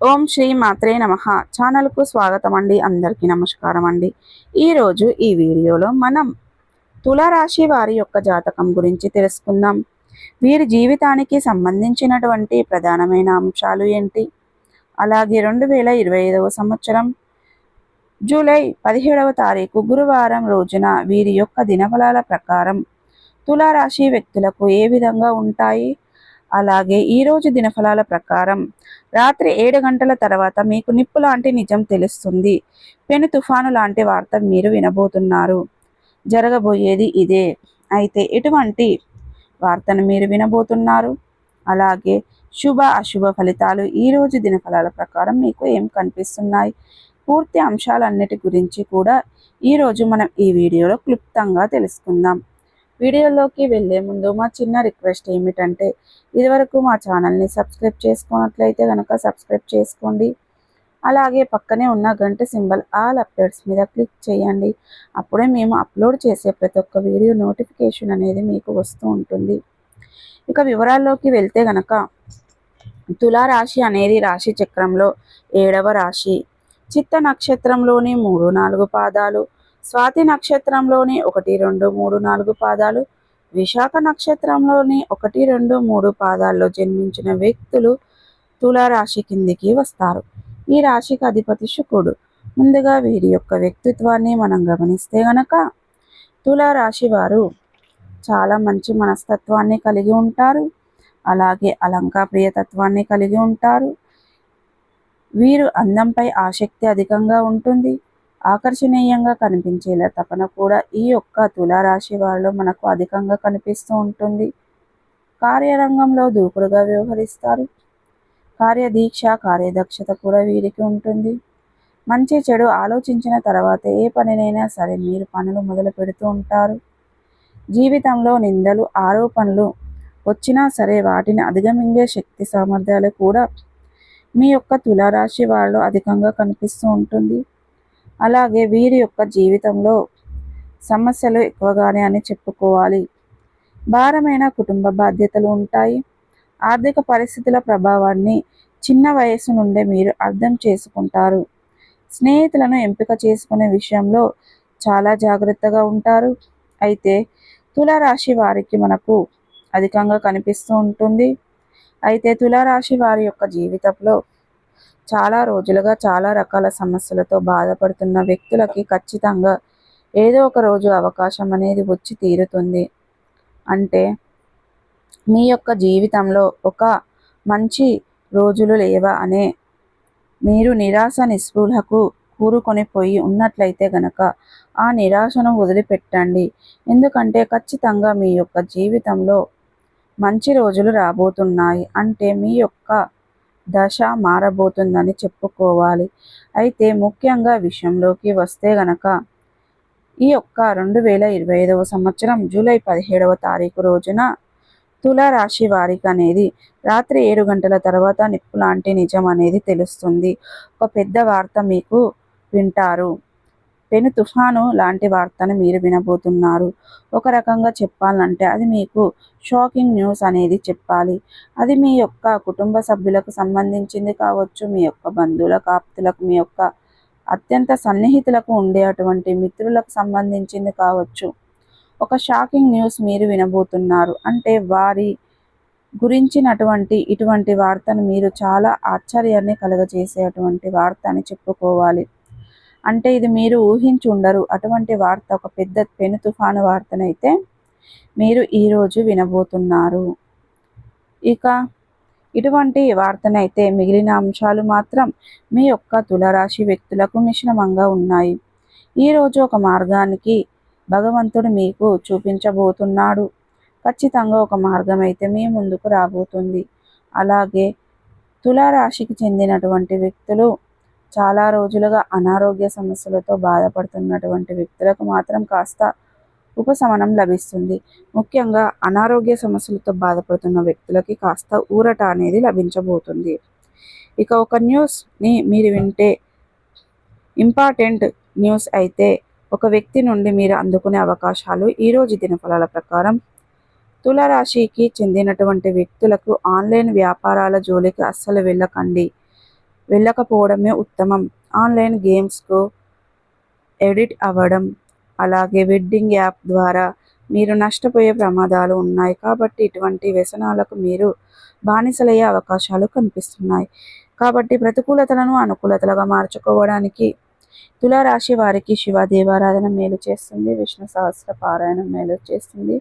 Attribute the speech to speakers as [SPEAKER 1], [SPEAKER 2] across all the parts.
[SPEAKER 1] ఓం శ్రీ మాత్రే నమ. ఛానల్కు స్వాగతం అండి అందరికీ నమస్కారం అండి ఈరోజు ఈ వీడియోలో మనం తులారాశి వారి యొక్క జాతకం గురించి తెలుసుకుందాం. వీరి జీవితానికి సంబంధించినటువంటి ప్రధానమైన అంశాలు ఏంటి? అలాగే రెండు వేల ఇరవై ఐదవ సంవత్సరం జూలై పదిహేడవ తారీఖు గురువారం రోజున వీరి యొక్క దినఫలాల ప్రకారం తులారాశి వ్యక్తులకు ఏ విధంగా ఉంటాయి? అలాగే ఈరోజు దినఫలాల ప్రకారం రాత్రి ఏడు గంటల తర్వాత మీకు నిప్పు లాంటి నిజం తెలుస్తుంది. పెను తుఫాను లాంటి వార్త మీరు వినబోతున్నారు. జరగబోయేది ఇదే. అయితే ఎటువంటి వార్తను మీరు వినబోతున్నారు? అలాగే శుభ అశుభ ఫలితాలు ఈరోజు దినఫలాల ప్రకారం మీకు ఏం కనిపిస్తున్నాయి? పూర్తి అంశాలన్నిటి గురించి కూడా ఈరోజు మనం ఈ వీడియోలో క్లుప్తంగా తెలుసుకుందాం. వీడియోలోకి వెళ్ళే ముందు మా చిన్న రిక్వెస్ట్ ఏమిటంటే ఇదివరకు మా ఛానల్ని సబ్స్క్రైబ్ చేసుకున్నట్లయితే కనుక సబ్స్క్రైబ్ చేసుకోండి. అలాగే పక్కనే ఉన్న గంట సింబల్ ఆల్ అప్డేట్స్ మీద క్లిక్ చేయండి. అప్పుడే మేము అప్లోడ్ చేసే ప్రతి ఒక్క వీడియో నోటిఫికేషన్ అనేది మీకు వస్తూ ఉంటుంది. ఇక వివరాల్లోకి వెళ్తే గనక తులారాశి అనేది రాశి చక్రంలో ఏడవ రాశి. చిత్త నక్షత్రంలోని మూడు నాలుగు పాదాలు స్వాతి నక్షత్రంలోని ఒకటి రెండు మూడు నాలుగు పాదాలు విశాఖ నక్షత్రంలోని ఒకటి రెండు మూడు పాదాల్లో జన్మించిన వ్యక్తులు తులారాశి కిందికి వస్తారు. ఈ రాశికి అధిపతి శుకుడు ముందుగా వీరి యొక్క వ్యక్తిత్వాన్ని మనం గమనిస్తే గనక తులారాశి వారు చాలా మంచి మనస్తత్వాన్ని కలిగి ఉంటారు. అలాగే అలంకా ప్రియతత్వాన్ని కలిగి ఉంటారు. వీరు అందంపై ఆసక్తి అధికంగా ఉంటుంది. ఆకర్షణీయంగా కనిపించేలా తపన కూడా ఈ యొక్క తులారాశి వారిలో మనకు అధికంగా కనిపిస్తూ ఉంటుంది. కార్యరంగంలో దూకుడుగా వ్యవహరిస్తారు. కార్యదీక్ష కార్యదక్షత కూడా వీరికి ఉంటుంది. మంచి చెడు ఆలోచించిన తర్వాత ఏ పనినైనా సరే మీరు పనులు మొదలు పెడుతూ ఉంటారు. జీవితంలో నిందలు ఆరోపణలు వచ్చినా సరే వాటిని అధిగమించే శక్తి సామర్థ్యాలు కూడా మీ యొక్క తులారాశి వాళ్ళు అధికంగా కనిపిస్తూ ఉంటుంది. అలాగే వీరి యొక్క జీవితంలో సమస్యలు ఎక్కువగానే అని చెప్పుకోవాలి. భారమైన కుటుంబ బాధ్యతలు ఉంటాయి. ఆర్థిక పరిస్థితుల ప్రభావాన్ని చిన్న వయసు నుండే మీరు అర్థం చేసుకుంటారు. స్నేహితులను ఎంపిక చేసుకునే విషయంలో చాలా జాగ్రత్తగా ఉంటారు. అయితే తులారాశి వారికి మనకు అధికంగా కనిపిస్తూ ఉంటుంది. అయితే తులారాశి వారి యొక్క జీవితంలో చాలా రోజులుగా చాలా రకాల సమస్యలతో బాధపడుతున్న వ్యక్తులకి ఖచ్చితంగా ఏదో ఒక రోజు అవకాశం అనేది వచ్చి తీరుతుంది. అంటే మీ యొక్క జీవితంలో ఒక మంచి రోజులు లేవా అనే మీరు నిరాశ నిస్పృహకు కూరుకొని పోయి ఉన్నట్లయితే గనక ఆ నిరాశను వదిలిపెట్టండి. ఎందుకంటే ఖచ్చితంగా మీ యొక్క జీవితంలో మంచి రోజులు రాబోతున్నాయి. అంటే మీ యొక్క దశ మారబోతుందని చెప్పుకోవాలి. అయితే ముఖ్యంగా విషయంలోకి వస్తే గనక ఈ యొక్క రెండు వేల ఇరవై ఐదవ సంవత్సరం జూలై పదిహేడవ తారీఖు రోజున తులారాశి వారికి అనేది రాత్రి ఏడు గంటల తర్వాత నిప్పు లాంటి నిజం అనేది తెలుస్తుంది. ఒక పెద్ద వార్త మీకు వింటారు. పెను తుఫాను లాంటి వార్తను మీరు వినబోతున్నారు. ఒక రకంగా చెప్పాలంటే అది మీకు షాకింగ్ న్యూస్ అనేది చెప్పాలి. అది మీ యొక్క కుటుంబ సభ్యులకు సంబంధించింది కావచ్చు మీ యొక్క బంధువులకు ఆప్తులకు మీ యొక్క అత్యంత సన్నిహితులకు ఉండే అటువంటి మిత్రులకు సంబంధించింది కావచ్చు. ఒక షాకింగ్ న్యూస్ మీరు వినబోతున్నారు. అంటే వారి గురించినటువంటి ఇటువంటి వార్తను మీరు చాలా ఆశ్చర్యాన్ని కలుగజేసేటువంటి వార్త అని చెప్పుకోవాలి. అంటే ఇది మీరు ఊహించి ఉండరు. అటువంటి వార్త ఒక పెద్ద పెను తుఫాను వార్తనైతే మీరు ఈరోజు వినబోతున్నారు. ఇక ఇటువంటి వార్తనైతే మిగిలిన అంశాలు మాత్రం మీ యొక్క తులరాశి వ్యక్తులకు మిశ్రమంగా ఉన్నాయి. ఈరోజు ఒక మార్గానికి భగవంతుడు మీకు చూపించబోతున్నాడు. ఖచ్చితంగా ఒక మార్గం అయితే మీ ముందుకు రాబోతుంది. అలాగే తులారాశికి చెందినటువంటి వ్యక్తులు చాలా రోజులుగా అనారోగ్య సమస్యలతో బాధపడుతున్నటువంటి వ్యక్తులకు మాత్రం కాస్త ఉపశమనం లభిస్తుంది. ముఖ్యంగా అనారోగ్య సమస్యలతో బాధపడుతున్న వ్యక్తులకి కాస్త ఊరట అనేది లభించబోతుంది. ఇక ఒక న్యూస్ని మీరు వింటే ఇంపార్టెంట్ న్యూస్ అయితే ఒక వ్యక్తి నుండి మీరు అందుకునే అవకాశాలు ఈరోజు దినఫలాల ప్రకారం తులరాశికి చెందినటువంటి వ్యక్తులకు ఆన్లైన్ వ్యాపారాల జోలికి అస్సలు వెళ్ళకండి. వెళ్ళకపోవడమే ఉత్తమం. ఆన్లైన్ గేమ్స్కు ఎడిట్ అవ్వడం అలాగే వెడ్డింగ్ యాప్ ద్వారా మీరు నష్టపోయే ప్రమాదాలు ఉన్నాయి కాబట్టి ఇటువంటి వ్యసనాలకు మీరు బానిసలయ్యే అవకాశాలు కనిపిస్తున్నాయి. కాబట్టి ప్రతికూలతలను అనుకూలతలుగా మార్చుకోవడానికి తులారాశి వారికి శివ దేవారాధన మేలు చేస్తుంది విష్ణు సహస్ర పారాయణం మేలు చేస్తుంది.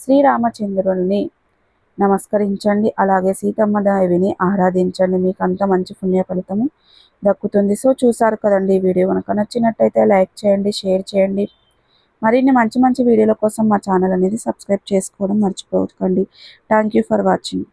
[SPEAKER 1] శ్రీరామచంద్రుల్ని నమస్కరించండి. అలాగే సీతమ్మ దేవిని ఆరాధించండి. మీకు అంత మంచి పుణ్య ఫలితము దక్కుతుంది. సో చూసారు కదండి ఈ వీడియో. కనుక నచ్చినట్టయితే లైక్ చేయండి షేర్ చేయండి. మరిన్ని మంచి మంచి వీడియోల కోసం మా ఛానల్ అనేది సబ్స్క్రైబ్ చేసుకోవడం మర్చిపోకండి థ్యాంక్ యూ ఫర్ వాచింగ్.